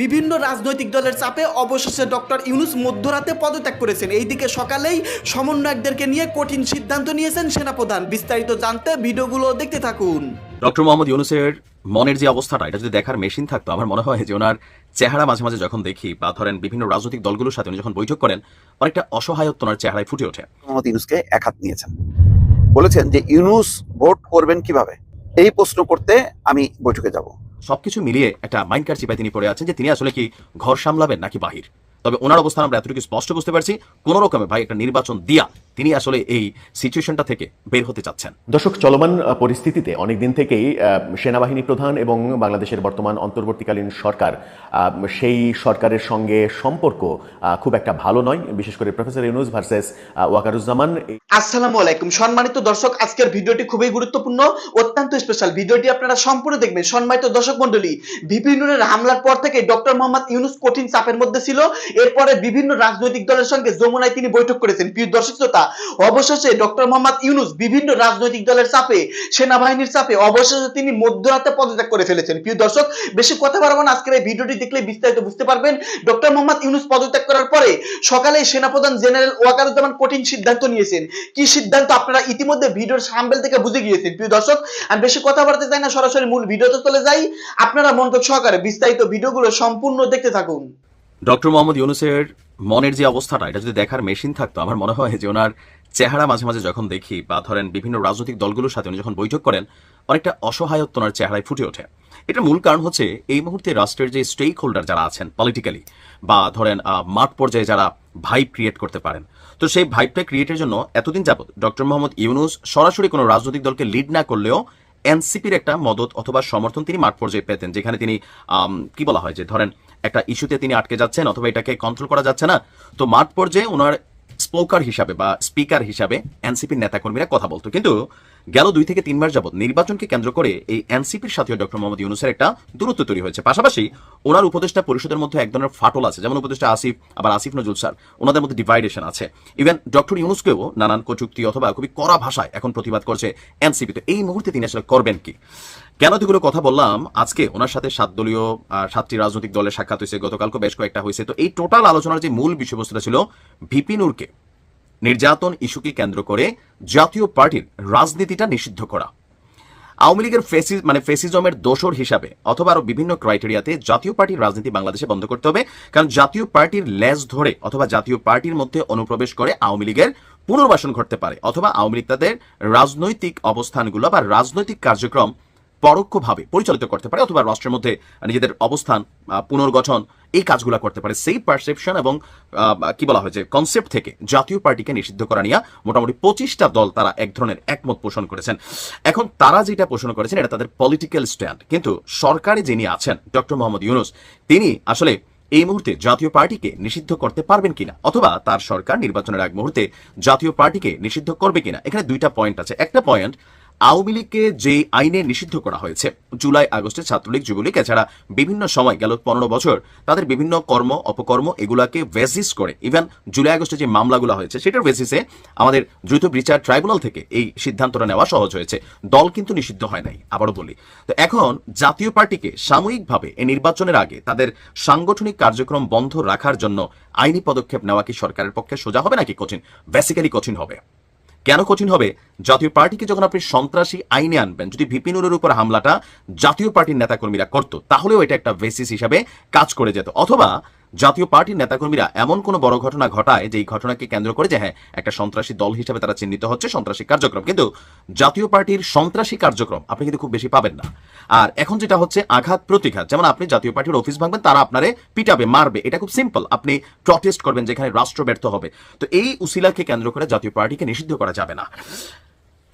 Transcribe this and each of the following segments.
বিভিন্ন রাজনৈতিক দলের চাপে অবশেষে ডক্টর ইউনুস মধ্যরাতে পদত্যাগ করেছেন। এইদিকে সকালেই সমন্বয়কদেরকে নিয়ে কঠিন সিদ্ধান্ত নিয়েছেন সেনাপ্রধান। বিস্তারিত জানতে ভিডিওগুলো দেখতে থাকুন। ডক্টর মোহাম্মদ ইউনুসের মনের যে অবস্থাটা এটা যদি দেখার মেশিন থাকতো আমার মনে হয় যে ওনার চেহারা মাঝে মাঝে যখন দেখি বা ধরেন বিভিন্ন রাজনৈতিক দলগুলোর সাথে উনি যখন বৈঠক করেন অনেকটা অসহায়ত্ব ওনার চেহারায় ফুটে ওঠে। মোহাম্মদ ইউনুসকে এক হাত নিয়েছেন। বলেছেন যে ইউনুস ভোট করবেন কীভাবে? এই প্রশ্ন করতে আমি বৈঠকে যাব। সবকিছু মিলিয়ে একটা মাইন্ড কার চিপায় তিনি পড়ে আছেন যে তিনি আসলে কি ঘর সামলাবেন নাকি বাহির। তবে ওনার অবস্থান আমরা এতটুকু স্পষ্ট বুঝতে পারছি। কোনো রকমে ভাই একটা নির্বাচন দিয়া তিনি আসলে এই সিচুয়েশনটা থেকে বের হতে চাচ্ছেন। দর্শক চলমান পরিস্থিতিতে অনেকদিন থেকেই সেনাবাহিনী প্রধান এবং বাংলাদেশের বর্তমান অন্তর্বর্তীকালীন সরকার সেই সরকারের সঙ্গে সম্পর্ক খুব একটা ভালো নয়। বিশেষ করে প্রফেসর ইউনুস ভার্সেস ওয়াকারুজ্জামান আসসালামু আলাইকুম। সম্মানিত দর্শক আজকের ভিডিওটি খুবই গুরুত্বপূর্ণ অত্যন্ত স্পেশাল ভিডিওটি আপনারা সম্পূর্ণ দেখবেন। সম্মানিত দর্শক মন্ডলী বিপিনুরের হামলার পর থেকে ডক্টর মোহাম্মদ ইউনুস কঠিন চাপের মধ্যে ছিল। এরপরে বিভিন্ন রাজনৈতিক দলের সঙ্গে যমুনায় তিনি বৈঠক করেছেন। প্রিয় দর্শক শ্রোতা অবশেষে ডক্টর মোহাম্মদ ইউনুস বিভিন্ন রাজনৈতিক দলের চাপে, সেনাবাহিনীর চাপে, অবশেষে তিনি মধ্যরাতে পদত্যাগ করে ফেলেছেন। প্রিয় দর্শক, বেশি কথা বাড়াবো না। আজকের এই ভিডিওটি দেখলে বিস্তারিত বুঝতে পারবেন। ডক্টর মোহাম্মদ ইউনুস পদত্যাগ করার পরে সকালে সেনাপ্রধান জেনারেল ওয়াকারুজ্জামান কঠিন সিদ্ধান্ত নিয়েছেন। কি সিদ্ধান্ত আপনারা ইতিমধ্যে ভিডিওর সাম্বেল থেকে বুঝে গিয়েছেন? প্রিয় দর্শক, আমি বেশি কথা বাড়তে চাই না। সরাসরি মূল ভিডিওতে চলে যাই। আপনারা মনোযোগ সহকারে বিস্তারিত ভিডিওগুলো সম্পূর্ণ দেখতে থাকুন। ডক্টর মোহাম্মদ ইউনুসের মনের যে অবস্থাটা, এটা যদি দেখার মেশিন থাকতো, আমার মনে হয় যে ওনার চেহারা মাঝে মাঝে যখন দেখি বা ধরেন বিভিন্ন রাজনৈতিক দলগুলোর সাথে উনি যখন বৈঠক করেন, অনেকটা অসহায়ত্ব ওনার চেহারায় ফুটে ওঠে। এটার মূল কারণ হচ্ছে এই মুহূর্তে রাষ্ট্রের যে স্টেক হোল্ডার যারা আছেন পলিটিক্যালি বা ধরেন মাঠ পর্যায়ে যারা ভাইব ক্রিয়েট করতে পারেন। তো সেই ভাইবটা ক্রিয়েটের জন্য এতদিন যাবত ডক্টর মোহাম্মদ ইউনুস সরাসরি কোনো রাজনৈতিক দলকে লিড না করলেও এনসিপির একটা মদত অথবা সমর্থন তিনি মাঠ পর্যায়ে পেতেন, যেখানে তিনি কি বলা হয় যে, ধরেন, একটা ইস্যুতে তিনি আটকে যাচ্ছেন অথবা এটাকে কন্ট্রোল করা যাচ্ছে না, তো মাঠ পর্যায়ে ওনার স্পোকার হিসাবে বা স্পিকার হিসাবে এনসিপির নেতাকর্মীরা কথা বলতো। কিন্তু গেল দুই থেকে তিন মাস যাবত নির্বাচনকে কেন্দ্র করে এই এনসিপির সাথেও ডক্টর মোহাম্মদ ইউনুসের একটা দূরত্ব তৈরি হয়েছে। পাশাপাশি ওনার উপদেষ্টা পরিষদের মধ্যে এক ধরনের ফাটল আছে, যেমন উপদেষ্টা আসিফ, আবার আসিফ নজরুল স্যার, ওনাদের মধ্যে ডিভাইডেশন আছে। ইভেন ডক্টর ইউনুসকেও নানান কটুক্তি অথবা খুবই কড়া ভাষায় এখন প্রতিবাদ করছে এনসিপি তো। এই মুহূর্তে তিনি আসলে করবেন কি? কেন এতগুলো কথা বললাম? আজকে ওনার সাথে সাত দলীয় সাতটি রাজনৈতিক দলের সাক্ষাৎ হয়েছে। গতকালকে বেশ কয়েকটা হয়েছে। তো এই টোটাল আলোচনার যে মূল বিষয়বস্তুটা ছিল, ভিপি নূরকে। নির্যাতন ইস্যুকে কেন্দ্র করে জাতীয় পার্টির রাজনীতিটা নিষিদ্ধ করা। আওয়ামী লীগের ফেসি মানে ফেসিজমের দোষর হিসাবে অথবা আরও বিভিন্ন ক্রাইটেরিয়াতে জাতীয় পার্টির রাজনীতি বাংলাদেশে বন্ধ করতে হবে, কারণ জাতীয় পার্টির লেজ ধরে অথবা জাতীয় পার্টির মধ্যে অনুপ্রবেশ করে আওয়ামী লীগের পুনর্বাসন ঘটতে পারে, অথবা আওয়ামী লীগ তাদের রাজনৈতিক অবস্থানগুলো বা রাজনৈতিক কার্যক্রম পরোক্ষভাবে পরিচালিত করতে পারে অথবা রাষ্ট্রের মধ্যে নিজেদের অবস্থান পুনর্গঠন এই কাজগুলো করতে পারে। সেই পারসেপশন এবং কি বলা হয় যে কনসেপ্ট থেকে জাতীয় পার্টিকে নিষিদ্ধ করা নিয়ে মোটামুটি পঁচিশটা দল তারা এক ধরনের একমত পোষণ করেছেন। এখন তারা যেটা পোষণ করেছেন এটা তাদের পলিটিক্যাল স্ট্যান্ড কিন্তু সরকারে যিনি আছেন, ডক্টর মোহাম্মদ ইউনুস, তিনি আসলে এই মুহূর্তে জাতীয় পার্টিকে নিষিদ্ধ করতে পারবেন কিনা? অথবা তার সরকার নির্বাচনের আগ মুহূর্তে জাতীয় পার্টিকে নিষিদ্ধ করবে কিনা? এখানে দুইটা পয়েন্ট আছে। একটা পয়েন্ট আওয়ামী লীগকে যে আইনে নিষিদ্ধ করা হয়েছে, জুলাই আগস্টে ছাত্রলীগ যুবলীগ, এছাড়া বিভিন্ন সময় গেল পনেরো বছর, তাদের বিভিন্ন কর্ম, অপকর্ম এগুলাকে বেসিস করে ইভেন জুলাই আগস্টে যে মামলাগুলো হয়েছে, সেটার বেসিসে আমাদের দ্রুত বিচার ট্রাইব্যুনাল থেকে এই সিদ্ধান্তটা নেওয়া সহজ হয়েছে। দল কিন্তু নিষিদ্ধ হয় নাই, আবারও বলি। তো এখন জাতীয় পার্টিকে সাময়িকভাবে এই নির্বাচনের আগে তাদের সাংগঠনিক কার্যক্রম বন্ধ রাখার জন্য আইনি পদক্ষেপ নেওয়া কি সরকারের পক্ষে সোজা হবে নাকি কঠিন? বেসিক্যালি কঠিন হবে। কেন কঠিন হবে? জাতীয় পার্টিকে যখন আপনি সন্ত্রাসী আইনে আনবেন, যদি ভিপিনুরের উপর হামলাটা জাতীয় পার্টির নেতাকর্মীরা করত, তাহলেও এটা একটা বেসিস হিসাবে কাজ করে যেত। অথবা জাতীয় পার্টির নেতাকর্মীরা এমন কোনো বড় ঘটনা ঘটায় যে এই ঘটনাকে কেন্দ্র করে যে হ্যাঁ একটা সন্ত্রাসী দল হিসেবে তারা চিহ্নিত হচ্ছে, সন্ত্রাসী কার্যক্রম। কিন্তু জাতীয় পার্টির সন্ত্রাসী কার্যক্রম আপনি কিন্তু খুব বেশি পাবেন না। আর এখন যেটা হচ্ছে আঘাত প্রতিঘাত, যেমন আপনি জাতীয় পার্টির অফিস ভাঙবেন, তারা আপনারে পিটাবে, মারবে। এটা খুব সিম্পল, আপনি প্রটেস্ট করবেন যেখানে রাষ্ট্র ব্যর্থ হবে। তো এই উসিলাকে কেন্দ্র করে জাতীয় পার্টিকে নিষিদ্ধ করা যাবে না।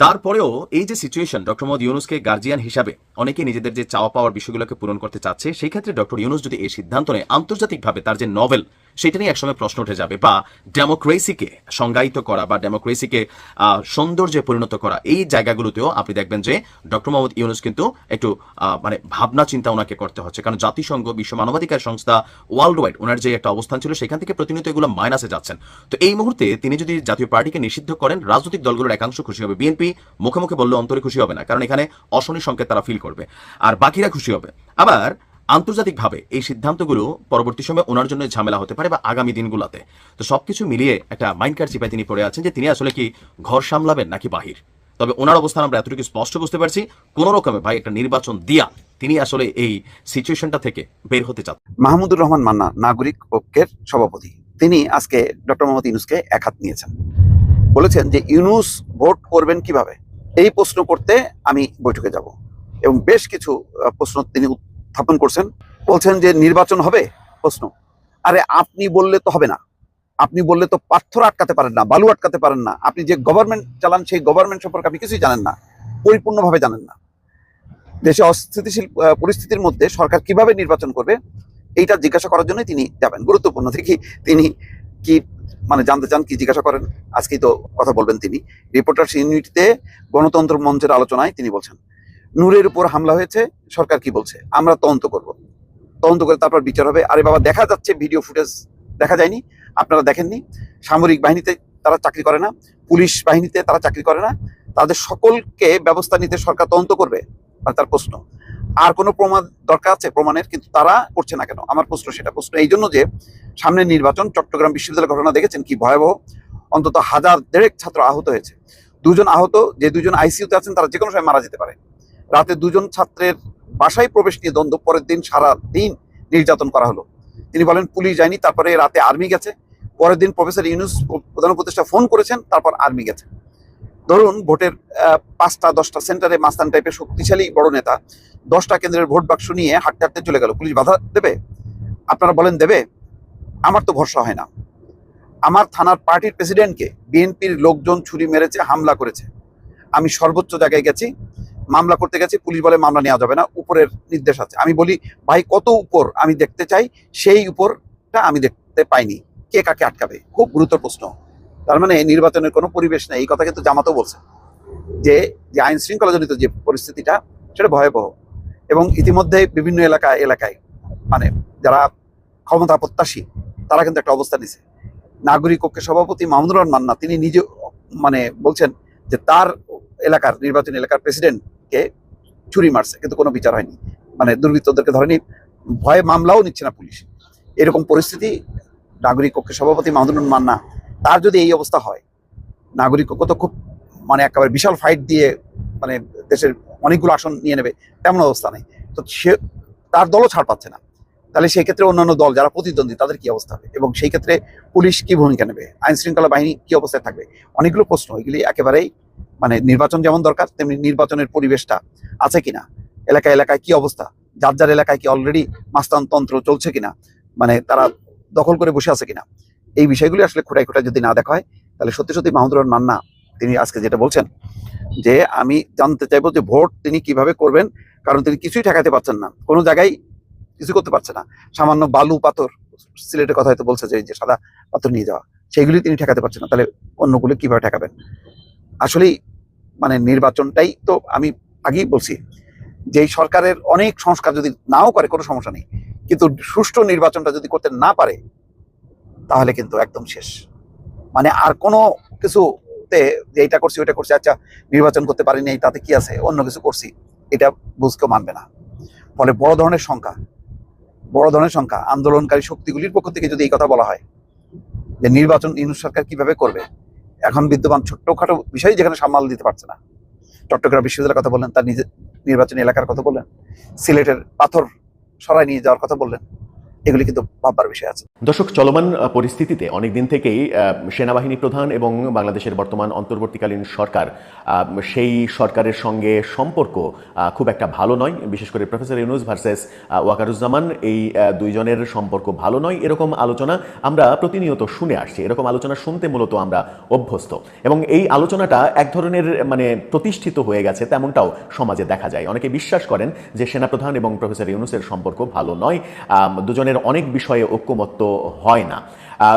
তারপরেও এই যে সিচুয়েশন ডক্টর মোহাম্মদ ইউনুসকে গার্জিয়ান হিসাবে অনেকে নিজেদের যে চাওয়া পাওয়ার বিষয়গুলোকে পূরণ করতে চাচ্ছে, সেই ক্ষেত্রে ডক্টর ইউনুস যদি এই সিদ্ধান্ত নেয়, আন্তর্জাতিকভাবে তার যে নভেল সেটা নিয়ে একসময় প্রশ্ন উঠে যাবে। বা ডেমোক্রেসিকে সংজ্ঞায়িত করা বা ডেমোক্রেসিকে সৌন্দর্যে পরিণত করা এই জায়গাগুলোতেও আপনি দেখবেন যে ডক্টর মোহাম্মদ ইউনুস কিন্তু একটু মানে ভাবনা চিন্তা ওনাকে করতে হচ্ছে। কারণ জাতিসংঘ, বিশ্ব মানবাধিকার সংস্থা ওয়ার্ল্ড ওয়াইড ওনার যে একটা অবস্থান ছিল, সেখান থেকে প্রতিনিয়ত এগুলো মাইনাসে যাচ্ছেন। তো এই মুহূর্তে তিনি যদি জাতীয় পার্টিকে নিষিদ্ধ করেন, রাজনৈতিক দলগুলোর একাংশ খুশি হবে। বিএনপি মুখে মুখে বললে, অন্তরে খুশি হবে না। কারণ এখানে অশনি সংকেত তারা ফিল করবে। আর বাকিরা খুশি হবে। আবার আন্তর্জাতিকভাবে এই সিদ্ধান্তগুলো পরবর্তী সময়ে ওনার জন্য ঝামেলা হতে পারে বা আগামী দিনগুলোতে। তো সবকিছু মিলিয়ে একটা মাইন্ড কার্ড চিপায় তিনি পড়ে আছেন যে তিনি আসলে কি ঘর সামলাবেন নাকি বাহির? তবে ওনার অবস্থান আমরা এতটুকু স্পষ্ট বুঝতে পারছি, কোন রকমে ভাই একটা নির্বাচন দিয়া তিনি আসলে এই সিচুয়েশনটা থেকে বের হতে চান। মাহমুদুর রহমান মান্না, নাগরিক ঐক্যের সভাপতি। তিনি আজকে ডক্টর মোহাম্মদ ইউনুসকে এক হাত নিয়েছেন। বলেছেন যে ইউনুস ভোট করবেন কীভাবে? এই প্রশ্ন করতে আমি বৈঠকে যাব। এবং বেশ কিছু প্রশ্ন তিনি উত্থাপন করছেন, বলছেন যে নির্বাচন হবে? প্রশ্ন। আরে আপনি বললে তো হবে না। আপনি বললে তো পাথর আটকাতে পারেন না, বালু আটকাতে পারেন না। আপনি যে গভর্নমেন্ট চালান, সেই গভর্নমেন্ট সম্পর্কে আপনি কিছুই জানেন না, পরিপূর্ণভাবে জানেন না। দেশে অস্থিতিশীল পরিস্থিতির মধ্যে সরকার কীভাবে নির্বাচন করবে, এইটা জিজ্ঞাসা করার জন্য তিনি যাবেন। গুরুত্বপূর্ণ দেখি তিনি কি মানে জানতে চান, কি জিজ্ঞাসা করেন? আজকেই তো কথা বলবেন তিনি। রিপোর্টার্স ইউনিটিতে গণতন্ত্র মঞ্চের আলোচনায় তিনি বলছেন। নূরের উপর হামলা হয়েছে, সরকার কি বলছে? আমরা তদন্ত করব। তদন্ত করে তারপর বিচার হবে। আরে বাবা, দেখা যাচ্ছে ভিডিও ফুটেজ দেখা যায়নি, আপনারা দেখেননি। সামরিক বাহিনীতে তারা চাকরি করে না, পুলিশ বাহিনীতে তারা চাকরি করে না। তাদের সকলকে ব্যবস্থা নিতে সরকার তদন্ত করবে, আর তার প্রশ্ন। আর কোনো প্রমাণ দরকার আছে? প্রমাণের, কিন্তু তারা করছে না কেন? আমার প্রশ্ন সেটা প্রশ্ন। এই জন্য যে সামনে নির্বাচন, চট্টগ্রাম বিশ্ববিদ্যালয়ের ঘটনা দেখেছেন কি ভয়াবহ? অন্তত হাজার দেড়েক ছাত্র আহত হয়েছে। দুজন আহত, যে দুজন আইসিইউতে আছেন, তারা যে কোনো সময় মারা যেতে পারে। রাতে দুজন ছাত্রের বাসায় প্রবেশ নিয়ে দ্বন্দ্ব পরের দিন সারা দিন নির্যাতন করা হলো। তিনি বলেন, পুলিশ যায়নি, তারপরে রাতে আর্মি গেছে। পরের দিন প্রফেসর ইউনুস প্রধান উপদেষ্টা ফোন করেছেন, তারপর আর্মি গেছে। ধরুন, ভোটের পাঁচটা, দশটা সেন্টারে মাস্তান টাইপের শক্তিশালী বড় নেতা দশটা কেন্দ্রের ভোট বাক্স নিয়ে হাঁটতে হাঁটতে চলে গেল। পুলিশ বাধা দেবে? আপনারা বলেন, দেবে? আমার তো ভরসা হয় না। আমার থানার পার্টির প্রেসিডেন্টকে বিএনপির লোকজন ছুরি মেরেছে, হামলা করেছে। আমি সর্বোচ্চ জায়গায় গেছি মামলা করতে গেছি, পুলিশ বলে মামলা নেওয়া যাবে না, উপরের নির্দেশ আছে। আমি বলি, ভাই, কত উপর আমি দেখতে চাই? সেই উপরটা আমি দেখতে পাইনি। কে কাকে আটকাবে? খুব গুরুত্ব প্রশ্ন। তার মানে নির্বাচনের কোনো পরিবেশ নেই। এই কথা কিন্তু জামাতও বলছে। যে যে আইন শৃঙ্খলাজনিত যে পরিস্থিতিটা, সেটা ভয়াবহ। এবং ইতিমধ্যে বিভিন্ন এলাকা, এলাকায় মানে যারা ক্ষমতা প্রত্যাশী, তারা কিন্তু একটা অবস্থা নিছে। নাগরিক ঐক্যের সভাপতি মাহমুদুর রহমান মান্না তিনি নিজে মানে বলছেন যে তার এলাকার, নির্বাচনী এলাকার প্রেসিডেন্টকে চুরি মারছে, কিন্তু কোনো বিচার হয়নি। মানে দুর্বৃত্তদেরকে ধরেনি, ভয়ে মামলাও নিচ্ছে না পুলিশ। এরকম পরিস্থিতি নাগরিক কক্ষের সভাপতি রহমান মান্না, তার যদি এই অবস্থা হয়, নাগরিক কক্ষ তো খুব মানে একেবারে বিশাল ফাইট দিয়ে মানে দেশের অনেকগুলো আসন নিয়ে নেবে, তেমন অবস্থা নেই। তো সে, তার দলও ছাড় পাচ্ছে না। তাহলে সেই ক্ষেত্রে অন্যান্য দল যারা প্রতিদ্বন্দ্বী, তাদের কি অবস্থা হবে? এবং সেই ক্ষেত্রে পুলিশ কি ভূমিকা নেবে? আইন শৃঙ্খলা বাহিনী কি অবস্থায় থাকবে? অনেকগুলো প্রশ্ন, এগুলি একেবারেই মানে নির্বাচন যেমন দরকার, তেমনি নির্বাচনের পরিবেশটা আছে কিনা, এলাকায় এলাকায় কি অবস্থা, যার যার এলাকায় কি অলরেডি মাস্তানতন্ত্র চলছে কিনা মানে তারা দখল করে বসে আছে কিনা, এই বিষয়গুলি আসলে খোটাই খোটাই যদি না দেখা হয়, তাহলে সত্যি সত্যি মাহমুদুর রহমান মান্না, তিনি আজকে যেটা বলছেন যে, আমি জানতে চাইব যে ভোট তিনি কীভাবে করবেন, কারণ তিনি কিছুই ঠেকাতে পারছেন না, কোনো জায়গায় কিছু করতে পারছে না, সামান্য বালু পাথর, সিলেটের কথা হয়তো বলছে যে সাদা পাথর নিয়ে যাওয়া, সেইগুলি তিনি ঠেকাতে পারছেন না, তাহলে অন্যগুলো কীভাবে ঠেকাবেন? আসলেই মানে নির্বাচনটাই তো আমি আগেই বলছি যে সরকারের অনেক সংস্কার যদি নাও করে কোনো সমস্যা নেই, কিন্তু সুষ্ঠু নির্বাচনটা যদি করতে না পারে, তাহলে কিন্তু একদম শেষ। মানে আর কোনো কিছুতে যে এটা করছি, ওইটা করছি আচ্ছা নির্বাচন করতে পারিনি, তাতে কি আছে? অন্য কিছু করছি, এটা বুঝকেও মানবে না। ফলে বড় ধরনের সংখ্যা বড় ধরনের সংখ্যা আন্দোলনকারী শক্তিগুলির পক্ষ থেকে যদি এই কথা বলা হয়, যে নির্বাচন ইউনুস সরকার কীভাবে করবে এখন বিদ্যমান ছোট্টখাটো বিষয় যেখানে সামাল দিতে পারছে না। চট্টগ্রাম বিশ্ববিদ্যালয়ের কথা বললেন, তার নিজের নির্বাচনী এলাকার কথা বললেন, সিলেটের পাথর সরাই নিয়ে যাওয়ার কথা বললেন। এগুলি কিন্তু ভাববার বিষয় আছে। দর্শক চলমান পরিস্থিতিতে অনেকদিন থেকেই সেনাবাহিনী প্রধান এবং বাংলাদেশের বর্তমান অন্তর্বর্তীকালীন সরকার সেই সরকারের সঙ্গে সম্পর্ক খুব একটা ভালো নয়। বিশেষ করে প্রফেসর ইউনুস ভার্সেস ওয়াকারুজ্জামান এই দুইজনের সম্পর্ক ভালো নয়। এরকম আলোচনা আমরা প্রতিনিয়ত শুনে আসছি। এরকম আলোচনা শুনতে মূলত আমরা অভ্যস্ত। এবং এই আলোচনাটা এক ধরনের মানে প্রতিষ্ঠিত হয়ে গেছে তেমনটাও সমাজে দেখা যায়। অনেকে বিশ্বাস করেন যে সেনাপ্রধান এবং প্রফেসর ইউনুসের সম্পর্ক ভালো নয়। আম, অনেক বিষয়ে ঐক্যমত্য হয় না।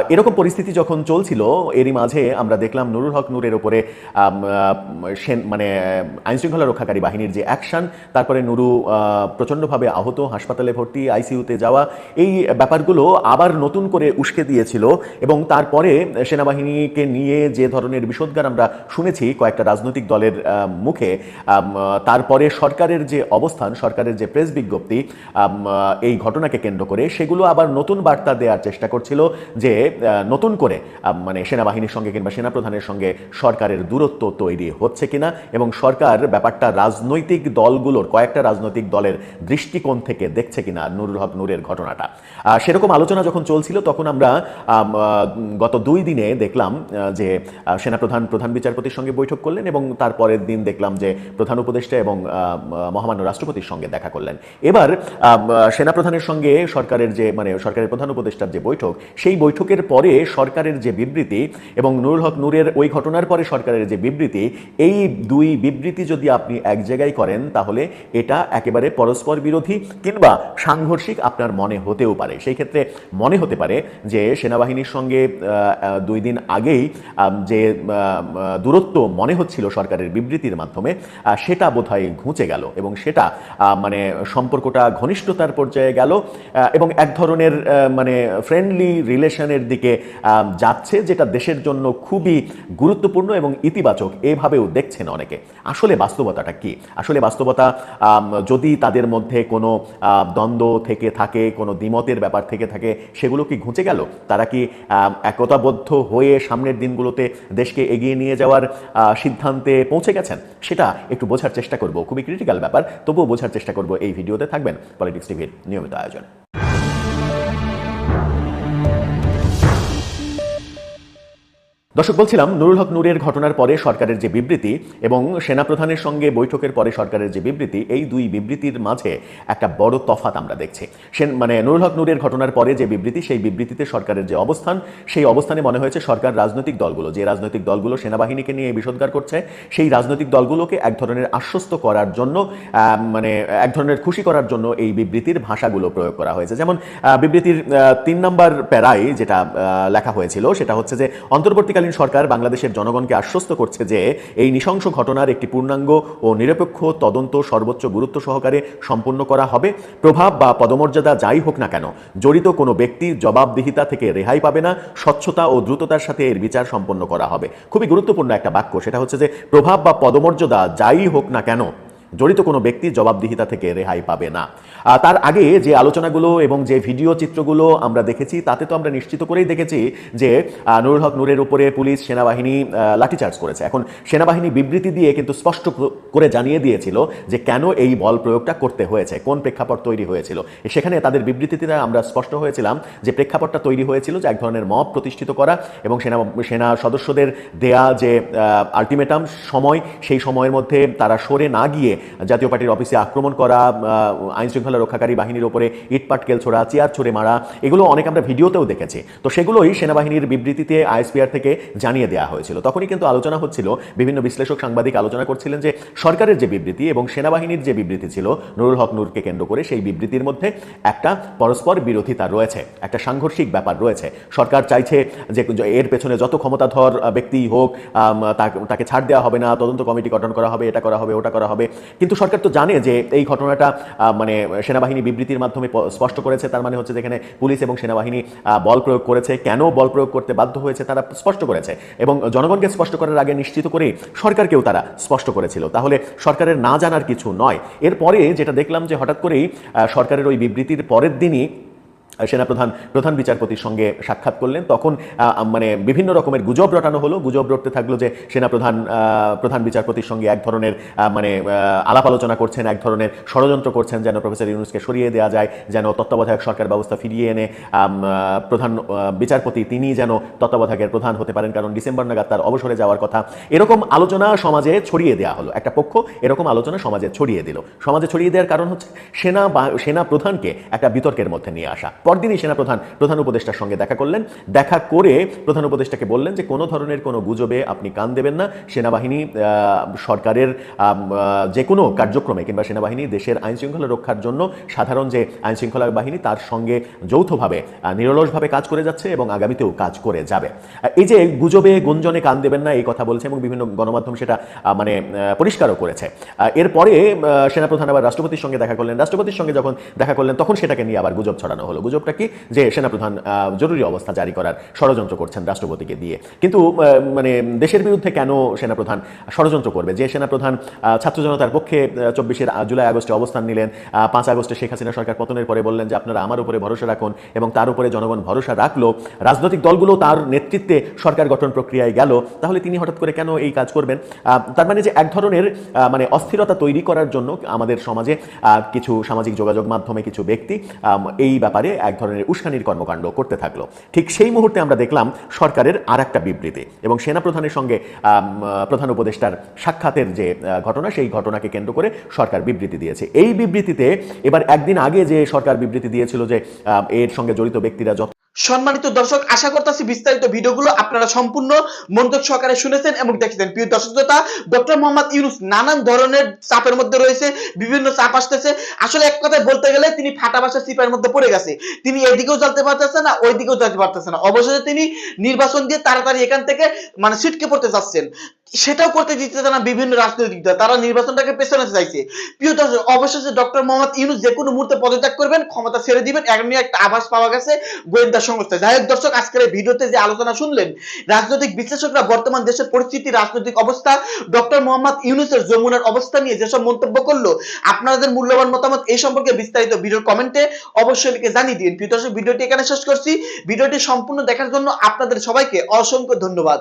এরকম পরিস্থিতি যখন চলছিল এরই মাঝে আমরা দেখলাম নুরুল হক নূরের আম, সেন মানে আইনশৃঙ্খলা রক্ষাকারী বাহিনীর যে অ্যাকশন তারপরে নুরু প্রচণ্ডভাবে আহত হাসপাতালে ভর্তি আইসিইউতে যাওয়া এই ব্যাপারগুলো আবার নতুন করে উস্কে দিয়েছিল এবং তারপরে সেনাবাহিনীকে নিয়ে যে ধরনের বিষোদ্গার আমরা শুনেছি কয়েকটা রাজনৈতিক দলের মুখে তারপরে সরকারের যে অবস্থান সরকারের যে প্রেস বিজ্ঞপ্তি এই ঘটনাকে কেন্দ্র করে সেগুলো আবার নতুন বার্তা দেওয়ার চেষ্টা করছিল যে আহ, নতুন করে মানে সেনাবাহিনীর সঙ্গে কিংবা সেনাপ্রধানের সঙ্গে সরকারের দূরত্ব তৈরি হচ্ছে কিনা এবং সরকার ব্যাপারটা রাজনৈতিক দলগুলোর কয়েকটা রাজনৈতিক দলের দৃষ্টিকোণ থেকে দেখছে কিনা নুরুল হক নূরের ঘটনাটা। সেরকম আলোচনা যখন চলছিল তখন আমরা গত দুই দিনে দেখলাম যে সেনাপ্রধান প্রধান বিচারপতির সঙ্গে বৈঠক করলেন এবং তারপরের দিন দেখলাম যে প্রধান উপদেষ্টা এবং মহামান্য রাষ্ট্রপতির সঙ্গে দেখা করলেন। এবার সেনাপ্রধানের সঙ্গে সরকারের যে মানে সরকারের প্রধান উপদেষ্টার যে বৈঠক সেই বৈঠকের পরে সরকারের যে বিবৃতি এবং নুরুল হক নূরের ওই ঘটনার পরে সরকারের যে বিবৃতি, এই দুই বিবৃতি যদি আপনি এক জায়গায় করেন, তাহলে এটা একেবারে পরস্পর বিরোধী কিংবা সাংঘর্ষিক আপনার মনে হতেও পারে। সেই ক্ষেত্রে মনে হতে পারে যে সেনাবাহিনীর সঙ্গে দুই দিন আগেই যে দূরত্ব মনে হচ্ছিল সরকারের বিবৃতির মাধ্যমে সেটা বোধহয় ঘুঁচে গেল এবং সেটা মানে সম্পর্কটা ঘনিষ্ঠতার পর্যায়ে গেল এবং এক ধরনের মানে ফ্রেন্ডলি রিলেশনের দিকে যাচ্ছে, যেটা দেশের জন্য খুবই গুরুত্বপূর্ণ এবং ইতিবাচক। এভাবেও দেখছেন অনেকে। আসলে বাস্তবতাটা কি? আসলে বাস্তবতা যদি তাদের মধ্যে কোনো দ্বন্দ্ব থেকে থাকে, কোনো দ্বিমতের ব্যাপার থেকে থাকে, সেগুলো কি ঘুঁচে গেল? তারা কি একতাবদ্ধ হয়ে সামনের দিনগুলোতে দেশকে এগিয়ে নিয়ে যাওয়ার সিদ্ধান্তে পৌঁছে গেছেন? সেটা একটু বোঝার চেষ্টা করব। খুবই ক্রিটিক্যাল ব্যাপার। তবুও বোঝার চেষ্টা করব এই ভিডিওতে। থাকবেন পলিটিক্স টিভির নিয়মিত আয়োজন। দর্শক, বলছিলাম, নুরুল হক নূরের ঘটনার পরে সরকারের যে বিবৃতি এবং সেনাপ্রধানের সঙ্গে বৈঠকের পরে সরকারের যে বিবৃতি, এই দুই বিবৃতির মাঝে একটা বড় তফাত আমরা দেখছি। সেন মানে নুরুল হক নূরের ঘটনার পরে যে বিবৃতি, সেই বিবৃতিতে সরকারের যে অবস্থান, সেই অবস্থানে মনে হয়েছে সরকার রাজনৈতিক দলগুলো, যে রাজনৈতিক দলগুলো সেনাবাহিনীকে নিয়ে বিষোদ্গার করছে, সেই রাজনৈতিক দলগুলোকে এক ধরনের আশ্বস্ত করার জন্য মানে এক ধরনের খুশি করার জন্য এই বিবৃতির ভাষাগুলো প্রয়োগ করা হয়েছে। যেমন বিবৃতির তিন নম্বর প্যারায় যেটা লেখা হয়েছিল, সেটা হচ্ছে যে, অন্তর্বর্তীকালীন সরকার বাংলাদেশের জনগণকে আশ্বস্ত করছে যে এই নৃশংস ঘটনার একটি পূর্ণাঙ্গ ও নিরপেক্ষ তদন্ত সর্বোচ্চ গুরুত্ব সহকারে সম্পন্ন করা হবে। প্রভাব বা পদমর্যাদা যাই হোক না কেন, জড়িত কোনো ব্যক্তির জবাবদিহিতা থেকে রেহাই পাবে না, স্বচ্ছতা ও দ্রুততার সাথে এর বিচার সম্পন্ন করা হবে। খুবই গুরুত্বপূর্ণ একটা বাক্য, সেটা হচ্ছে যে প্রভাব বা পদমর্যাদা যাই হোক না কেন জড়িত কোনো ব্যক্তি জবাবদিহিতা থেকে রেহাই পাবে না। তার আগে যে আলোচনাগুলো এবং যে ভিডিও চিত্রগুলো আমরা দেখেছি, তাতে তো আমরা নিশ্চিত করেই দেখেছি যে নুরুল হক নূরের উপরে পুলিশ, সেনাবাহিনী লাঠিচার্জ করেছে। এখন সেনাবাহিনী বিবৃতি দিয়ে কিন্তু স্পষ্ট করে জানিয়ে দিয়েছিল যে কেন এই বল প্রয়োগটা করতে হয়েছে, কোন প্রেক্ষাপট তৈরি হয়েছিল। সেখানে তাদের বিবৃতিতে আমরা স্পষ্ট হয়েছিলাম যে প্রেক্ষাপটটা তৈরি হয়েছিল যে এক ধরনের মব প্রতিষ্ঠিত করা এবং সেনা সেনা সদস্যদের দেয়া যে আলটিমেটাম সময়, সেই সময়ের মধ্যে তারা সরে না গিয়ে জাতীয় পার্টির অফিসে আক্রমণ করা আইন শৃঙ্খলা রক্ষাকারী বাহিনীর ওপরে ইটপাটকেল ছোড়া, চেয়ার ছড়ে মারা, এগুলো অনেক আমরা ভিডিওতেও দেখেছি। তো সেগুলোই সেনাবাহিনীর বিবৃতিতে আইএসপিআর থেকে জানিয়ে দেওয়া হয়েছিল। তখনই কিন্তু আলোচনা হচ্ছিল, বিভিন্ন বিশ্লেষক সাংবাদিক আলোচনা করছিলেন যে সরকারের যে বিবৃতি এবং সেনাবাহিনীর যে বিবৃতি ছিল, নুরুল হক নূরকে কেন্দ্র করে সেই বিবৃতির মধ্যে একটা পরস্পর বিরোধিতা রয়েছে, একটা সাংঘর্ষিক ব্যাপার রয়েছে। সরকার চাইছে যে এর পেছনে যত ক্ষমতাধর ব্যক্তি হোক তাকে- তাকে ছাড় দেওয়া হবে না, তদন্ত কমিটি গঠন করা হবে, এটা করা হবে, ওটা করা হবে। কিন্তু সরকার তো জানে যে এই ঘটনাটা মানে সেনাবাহিনী বিবৃতির মাধ্যমে স্পষ্ট করেছে, তার মানে হচ্ছে যেখানে পুলিশ এবং সেনাবাহিনী বল প্রয়োগ করেছে, কেন বল প্রয়োগ করতে বাধ্য হয়েছে তারা স্পষ্ট করেছে। এবং জনগণকে স্পষ্ট করার আগে নিশ্চিত করেই সরকারকেও তারা স্পষ্ট করেছিল। তাহলে সরকারের না জানার কিছু নয়। এরপরে যেটা দেখলাম যে হঠাৎ করেই সরকারের ওই বিবৃতির পরের দিনই সেনাপ্রধান, প্রধান বিচারপতির সঙ্গে সাক্ষাৎ করলেন। তখন মানে বিভিন্ন রকমের গুজব রটানো হলো। গুজব রটতে থাকল যে সেনাপ্রধান প্রধান বিচারপতির সঙ্গে এক ধরনের মানে আলাপ আলোচনা করছেন, এক ধরনের ষড়যন্ত্র করছেন যেন প্রফেসর ইউনুসকে সরিয়ে দেওয়া যায়, যেন তত্ত্বাবধায়ক সরকার ব্যবস্থা ফিরিয়ে এনে প্রধান বিচারপতি তিনি যেন তত্ত্বাবধায়কের প্রধান হতে পারেন। কারণ ডিসেম্বর নাগাদ তার অবসরে যাওয়ার কথা। এরকম আলোচনা সমাজে ছড়িয়ে দেওয়া হলো। একটা পক্ষ এরকম আলোচনা সমাজে ছড়িয়ে দিল। সমাজে ছড়িয়ে দেওয়ার কারণ হচ্ছে সেনা সেনা প্রধানকে একটা বিতর্কের মধ্যে নিয়ে আসা। পরদিনই সেনাপ্রধান, প্রধান উপদেষ্টার সঙ্গে দেখা করলেন। দেখা করে প্রধান উপদেষ্টাকে বললেন যে, কোনো ধরনের কোনো গুজবে আপনি কান দেবেন না। সেনাবাহিনী সরকারের যে কোনো কার্যক্রমে কিংবা সেনাবাহিনী দেশের আইন শৃঙ্খলা রক্ষার জন্য সাধারণ যে আইন শৃঙ্খলা বাহিনী, তার সঙ্গে যৌথভাবে নিরলসভাবে কাজ করে যাচ্ছে এবং আগামীতেও কাজ করে যাবে। এই যে গুজবে গুঞ্জনে কান দেবেন না, এই কথা বলছে এবং বিভিন্ন গণমাধ্যম সেটা মানে পরিষ্কারও করেছে। এরপরে সেনাপ্রধান আবার রাষ্ট্রপতির সঙ্গে দেখা করলেন। রাষ্ট্রপতির সঙ্গে যখন দেখা করলেন, তখন সেটাকে নিয়ে আবার গুজব ছড়ানো হলো। গুজবটা কি? যে সেনাপ্রধান জরুরি অবস্থা জারি করার ষড়যন্ত্র করছেন রাষ্ট্রপতিকে দিয়ে। কিন্তু মানে দেশের বিরুদ্ধে কেন সেনাপ্রধান ষড়যন্ত্র করবে? যে সেনাপ্রধান ছাত্র জনতার পক্ষে চব্বিশের জুলাই আগস্টে অবস্থান নিলেন পাঁচ আগস্টে শেখ হাসিনা সরকার পতনের পরে বললেন যে আপনারা আমার উপরে ভরসা রাখুন এবং তার উপরে জনগণ ভরসা রাখল। রাজনৈতিক দলগুলো তার নেতৃত্বে সরকার গঠন প্রক্রিয়ায় গেল। তাহলে তিনি হঠাৎ করে কেন এই কাজ করবেন? তার মানে যে এক ধরনের মানে অস্থিরতা তৈরি করার জন্য আমাদের সমাজে কিছু সামাজিক যোগাযোগ মাধ্যমে কিছু ব্যক্তি এই ব্যাপারে এক ধরনের উস্কানির কর্মকাণ্ড করতে থাকল। ঠিক সেই মুহূর্তে আমরা দেখলাম সরকারের আর একটা বিবৃতি এবং সেনাপ্রধানের সঙ্গে প্রধান উপদেষ্টার সাক্ষাতের যে ঘটনা, সেই ঘটনাকে কেন্দ্র করে সরকার বিবৃতি দিয়েছে। এই বিবৃতিতে এবার একদিন আগে যে সরকার বিবৃতি দিয়েছিল যে এর সঙ্গে জড়িত ব্যক্তিরা যত সম্মানিত দর্শক, আশা করতেছি বিস্তারিত ভিডিওগুলো আপনারা সম্পূর্ণ মনোযোগ সহকারে শুনেছেন এবং দেখেছেন। প্রিয় দর্শক শ্রোতা, ডক্টর মোহাম্মদ ইউনুস নানান ধরনের চাপের মধ্যে রয়েছে, বিভিন্ন চাপ আসতেছে। আসলে এক কথায় বলতে গেলে তিনি ফাটা বাসা চিপার মধ্যে পড়ে গেছে। তিনি এদিকেও চলতে পারতেছে না ওই দিকেও যেতে পারতেছে না। অবশেষে তিনি নির্বাচন দিয়ে তাড়াতাড়ি এখান থেকে মানে ছিটকে পড়তে চাচ্ছেন। সেটাও করতে দিচ্ছে না বিভিন্ন রাজনৈতিক দল। তারা নির্বাচনটাকে পেছনে চাইছে। প্রিয় দর্শক, অবশেষে ডক্টর মোহাম্মদ ইউনুস যে কোনো মুহূর্তে পদত্যাগ করবেন, ক্ষমতা ছেড়ে দিবেন। এমনি একটা আভাস পাওয়া গেছে গোয়েন্দা সংস্থা। যাই হোক দর্শক, আজকের এই ভিডিওতে যে আলোচনা শুনলেন, রাজনৈতিক বিশ্লেষকরা বর্তমান দেশের পরিস্থিতি, রাজনৈতিক অবস্থা, ডক্টর মোহাম্মদ ইউনুসের যমুনার অবস্থা নিয়ে যেসব মন্তব্য করল, আপনাদের মূল্যবান মতামত এই সম্পর্কে বিস্তারিত ভিডিওর কমেন্টে অবশ্যই লিখে জানিয়ে দিন। প্রিয় দর্শক, ভিডিওটি এখানে শেষ করছি। ভিডিওটি সম্পূর্ণ দেখার জন্য আপনাদের সবাইকে অসংখ্য ধন্যবাদ।